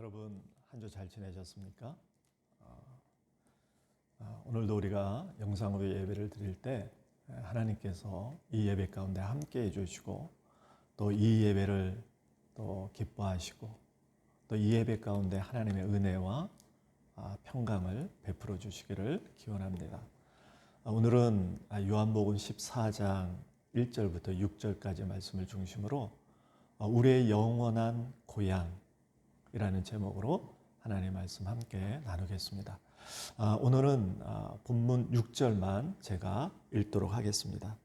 여러분 한 주 잘 지내셨습니까? 어, 어, 오늘도 우리가 영상으로 예배를 드릴 때 하나님께서 이 예배 가운데 함께 해주시고 또 이 예배를 또 기뻐하시고 또 이 예배 가운데 하나님의 은혜와 아, 평강을 베풀어 주시기를 기원합니다. 아, 오늘은 요한복음 14장 1절부터 6절까지 말씀을 중심으로 어, 우리의 영원한 고향 이라는 제목으로 하나님의 말씀 함께 나누겠습니다. 아, 오늘은 본문 6절만 제가 읽도록 하겠습니다.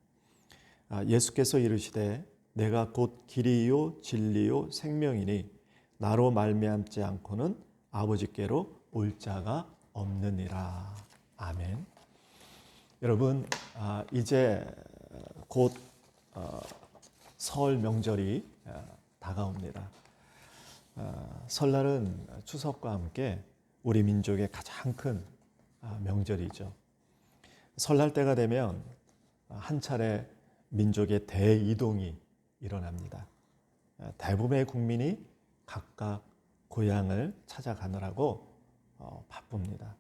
예수께서 이르시되 내가 곧 길이요 진리요 생명이니 나로 말미암지 않고는 아버지께로 올 자가 없느니라. 아멘. 여러분 이제 곧 어, 설 명절이 다가옵니다. 설날은 추석과 함께 우리 민족의 가장 큰 아, 명절이죠. 설날 때가 되면 한 차례 민족의 대이동이 일어납니다. 대부분의 국민이 각각 고향을 찾아가느라고 어, 바쁩니다.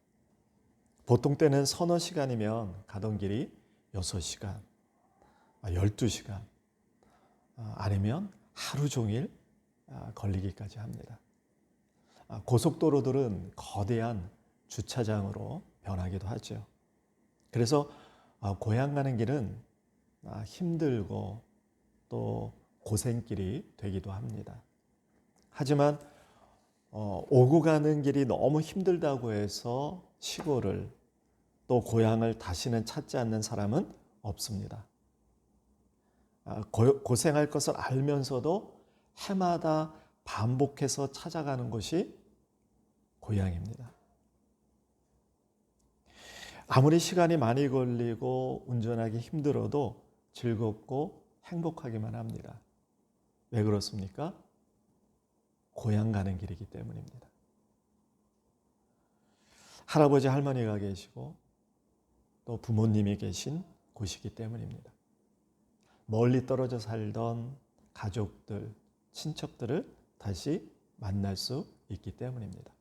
보통 때는 서너 시간이면 가던 길이 6시간, 12시간, 아, 아니면 하루 종일 아, 걸리기까지 합니다. 아, 고속도로들은 거대한 주차장으로 변하기도 하죠. 그래서 고향 가는 길은 힘들고 또 고생길이 되기도 합니다. 하지만 어, 오고 가는 길이 너무 힘들다고 해서 시골을 또 고향을 다시는 찾지 않는 사람은 없습니다. 고생할 것을 알면서도 해마다 반복해서 찾아가는 곳이 고향입니다. 아무리 시간이 많이 걸리고 운전하기 힘들어도 즐겁고 행복하기만 합니다. 왜 그렇습니까? 고향 가는 길이기 때문입니다. 할아버지 할머니가 계시고 또 부모님이 계신 곳이기 때문입니다. 멀리 떨어져 살던 가족들, 친척들을 다시 만날 수 있기 때문입니다.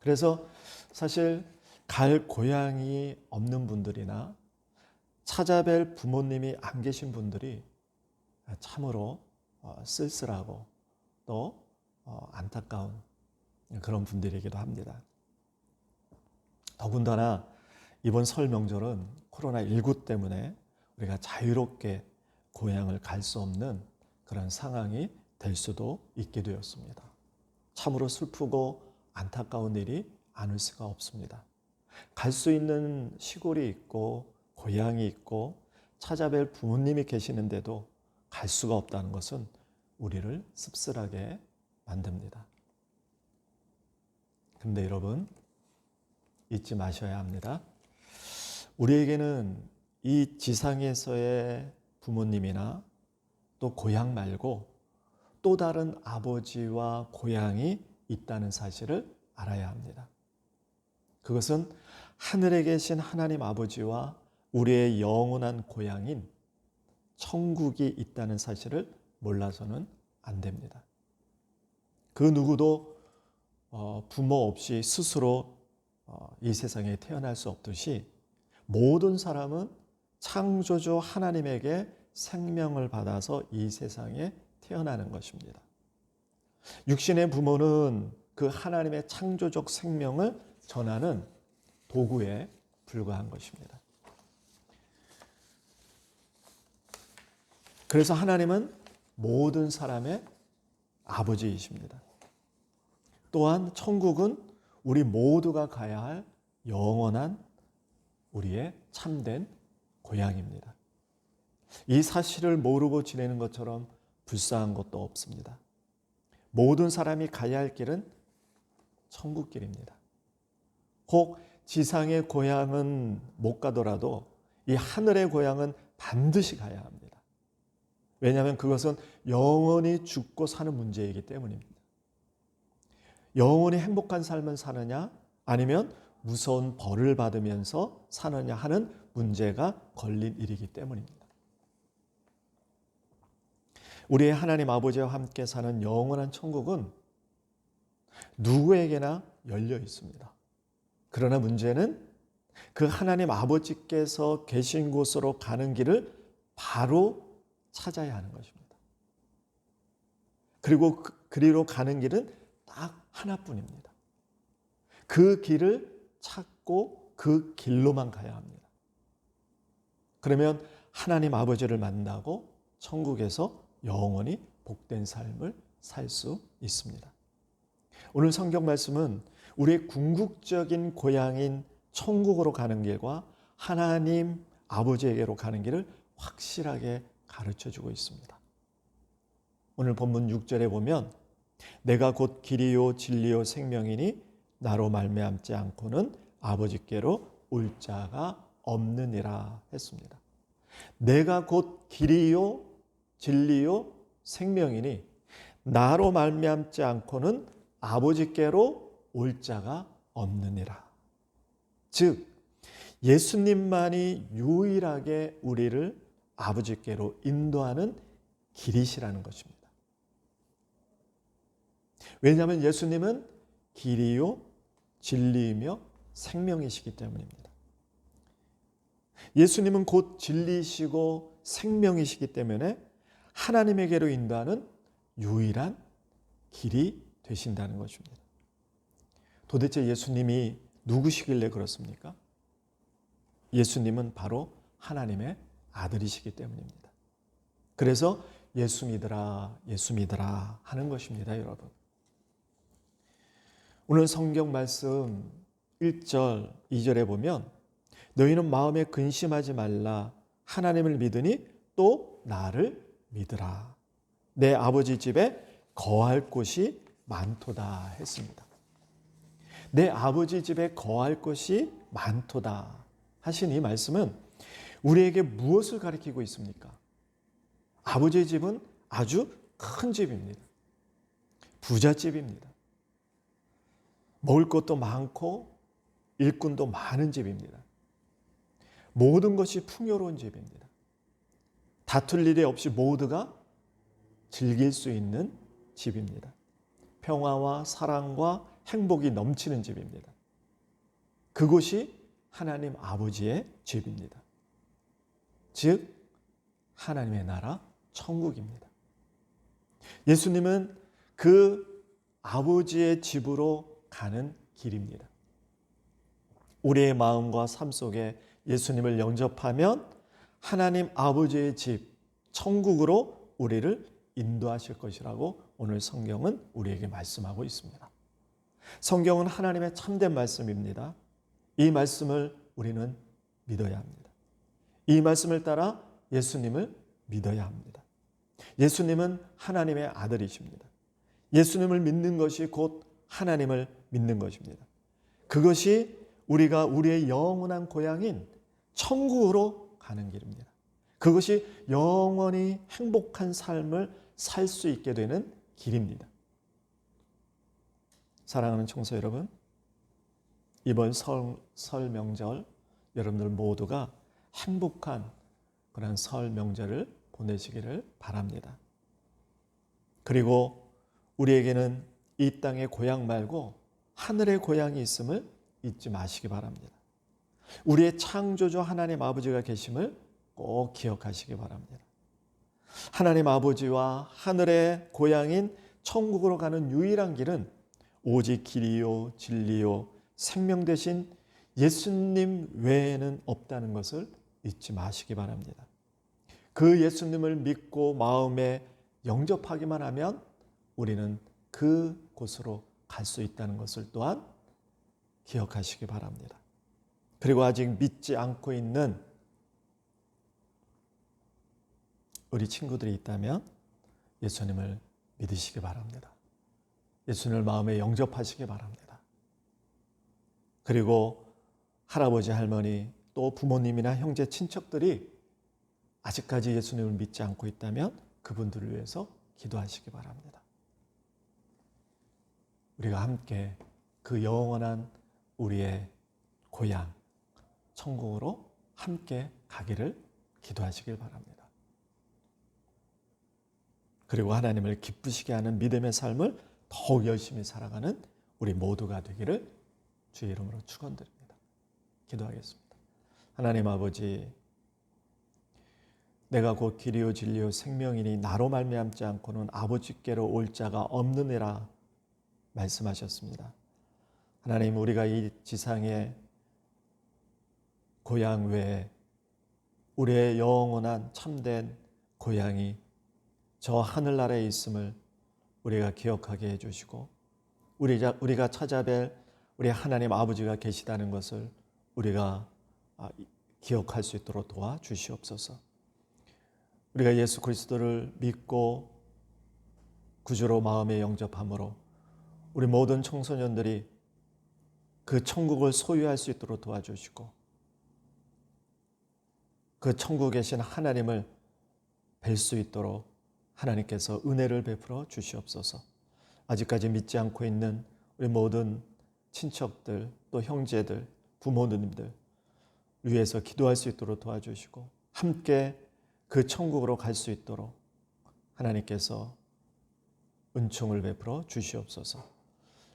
그래서 사실 갈 고향이 없는 분들이나 찾아뵐 부모님이 안 계신 분들이 참으로 어, 쓸쓸하고 또 어, 안타까운 그런 분들이기도 합니다. 더군다나 이번 설 명절은 코로나19 때문에 우리가 자유롭게 고향을 갈 수 없는 그런 상황이 될 수도 있게 되었습니다. 참으로 슬프고 안타까운 일이 아닐 수가 없습니다. 갈 수 있는 시골이 있고 고향이 있고 찾아뵐 부모님이 계시는데도 갈 수가 없다는 것은 우리를 씁쓸하게 만듭니다. 그런데 여러분 잊지 마셔야 합니다. 우리에게는 이 지상에서의 부모님이나 또 고향 말고 또 다른 아버지와 고향이 있다는 사실을 알아야 합니다. 그것은 하늘에 계신 하나님 아버지와 우리의 영원한 고향인 천국이 있다는 사실을 몰라서는 안 됩니다. 그 누구도 어, 부모 없이 스스로 어, 이 세상에 태어날 수 없듯이 모든 사람은 창조주 하나님에게 생명을 받아서 이 세상에 태어나는 것입니다. 육신의 부모는 그 하나님의 창조적 생명을 전하는 도구에 불과한 것입니다. 그래서 하나님은 모든 사람의 아버지이십니다. 또한 천국은 우리 모두가 가야 할 영원한 우리의 참된 고향입니다. 이 사실을 모르고 지내는 것처럼 불쌍한 것도 없습니다. 모든 사람이 가야 할 길은 천국길입니다. 혹 지상의 고향은 못 가더라도 이 하늘의 고향은 반드시 가야 합니다. 왜냐하면 그것은 영원히 죽고 사는 문제이기 때문입니다. 영원히 행복한 삶을 사느냐 아니면 무서운 벌을 받으면서 사느냐 하는 문제가 걸린 일이기 때문입니다. 우리의 하나님 아버지와 함께 사는 영원한 천국은 누구에게나 열려 있습니다. 그러나 문제는 그 하나님 아버지께서 계신 곳으로 가는 길을 바로 찾아야 하는 것입니다. 그리고 그, 그리로 가는 길은 딱 하나뿐입니다. 그 길을 찾고 그 길로만 가야 합니다. 그러면 하나님 아버지를 만나고 천국에서 영원히 복된 삶을 살 수 있습니다. 오늘 성경 말씀은 우리의 궁극적인 고향인 천국으로 가는 길과 하나님 아버지에게로 가는 길을 확실하게 가르쳐 주고 있습니다. 오늘 본문 6절에 보면 내가 곧 길이요 진리요 생명이니 나로 말미암지 않고는 아버지께로 올 자가 없느니라 했습니다. 내가 곧 길이요 진리요 생명이니 나로 말미암지 않고는 아버지께로 올 자가 없느니라. 즉 예수님만이 유일하게 우리를 아버지께로 인도하는 길이시라는 것입니다. 왜냐하면 예수님은 길이요 진리이며 생명이시기 때문입니다. 예수님은 곧 진리이시고 생명이시기 때문에 하나님에게로 인도하는 유일한 길이 되신다는 것입니다. 도대체 예수님이 누구시길래 그렇습니까? 예수님은 바로 하나님의 아들이시기 때문입니다. 그래서 예수 믿으라, 예수 믿으라 하는 것입니다, 여러분. 오늘 성경 말씀 1절, 2절에 보면 너희는 마음에 근심하지 말라. 하나님을 믿으니 또 나를 믿으라. 내 아버지 집에 거할 곳이 많도다 했습니다. 내 아버지 집에 거할 것이 많도다 하신 이 말씀은 우리에게 무엇을 가리키고 있습니까? 아버지의 집은 아주 큰 집입니다. 부잣집입니다. 먹을 것도 많고 일꾼도 많은 집입니다. 모든 것이 풍요로운 집입니다. 다툴 일이 없이 모두가 즐길 수 있는 집입니다. 평화와 사랑과 행복이 넘치는 집입니다. 그곳이 하나님 아버지의 집입니다. 즉, 하나님의 나라 천국입니다. 예수님은 그 아버지의 집으로 가는 길입니다. 우리의 마음과 삶 속에 예수님을 영접하면 하나님 아버지의 집, 천국으로 우리를 인도하실 것이라고 오늘 성경은 우리에게 말씀하고 있습니다. 성경은 하나님의 참된 말씀입니다. 이 말씀을 우리는 믿어야 합니다. 이 말씀을 따라 예수님을 믿어야 합니다. 예수님은 하나님의 아들이십니다. 예수님을 믿는 것이 곧 하나님을 믿는 것입니다. 그것이 우리가 우리의 영원한 고향인 천국으로 가는 길입니다. 그것이 영원히 행복한 삶을 살 수 있게 되는 길입니다. 사랑하는 청소 여러분, 이번 설, 설 명절 여러분들 모두가 행복한 그런 설 명절을 보내시기를 바랍니다. 그리고 우리에게는 이 땅의 고향 말고 하늘의 고향이 있음을 잊지 마시기 바랍니다. 우리의 창조주 하나님 아버지가 계심을 꼭 기억하시기 바랍니다. 하나님 아버지와 하늘의 고향인 천국으로 가는 유일한 길은 오직 길이요 진리요 생명 대신 예수님 외에는 없다는 것을 잊지 마시기 바랍니다. 그 예수님을 믿고 마음에 영접하기만 하면 우리는 그 곳으로 갈 수 있다는 것을 또한 기억하시기 바랍니다. 그리고 아직 믿지 않고 있는 우리 친구들이 있다면 예수님을 믿으시기 바랍니다. 예수님을 마음에 영접하시기 바랍니다. 그리고 할아버지, 할머니, 또 부모님이나 형제, 친척들이 아직까지 예수님을 믿지 않고 있다면 그분들을 위해서 기도하시기 바랍니다. 우리가 함께 그 영원한 우리의 고향, 천국으로 함께 가기를 기도하시길 바랍니다. 그리고 하나님을 기쁘시게 하는 믿음의 삶을 더욱 열심히 살아가는 우리 모두가 되기를 주의 이름으로 축원드립니다. 기도하겠습니다. 하나님 아버지 내가 곧 길이요 진리요 생명이니 나로 말미암지 않고는 아버지께로 올 자가 없느니라 말씀하셨습니다. 하나님 우리가 이 지상의 고향 외에 우리의 영원한 참된 고향이 저 하늘나라에 있음을 우리가 기억하게 해주시고 우리가 찾아뵐 우리 하나님 아버지가 계시다는 것을 우리가 아, 기억할 수 있도록 도와 주시옵소서. 우리가 예수 그리스도를 믿고 구주로 마음에 영접함으로 우리 모든 청소년들이 그 천국을 소유할 수 있도록 도와주시고 그 천국에 계신 하나님을 뵐 수 있도록 하나님께서 은혜를 베풀어 주시옵소서. 아직까지 믿지 않고 있는 우리 모든 친척들 또 형제들 부모님들 위해서 기도할 수 있도록 도와주시고 함께 그 천국으로 갈 수 있도록 하나님께서 은총을 베풀어 주시옵소서.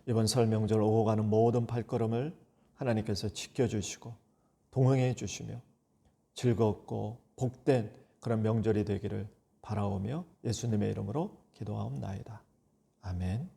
이번 설 명절 오고 가는 모든 발걸음을 하나님께서 지켜주시고 동행해 주시며 즐겁고 복된 그런 명절이 되기를 바라오며 예수님의 이름으로 기도하옵나이다. 아멘.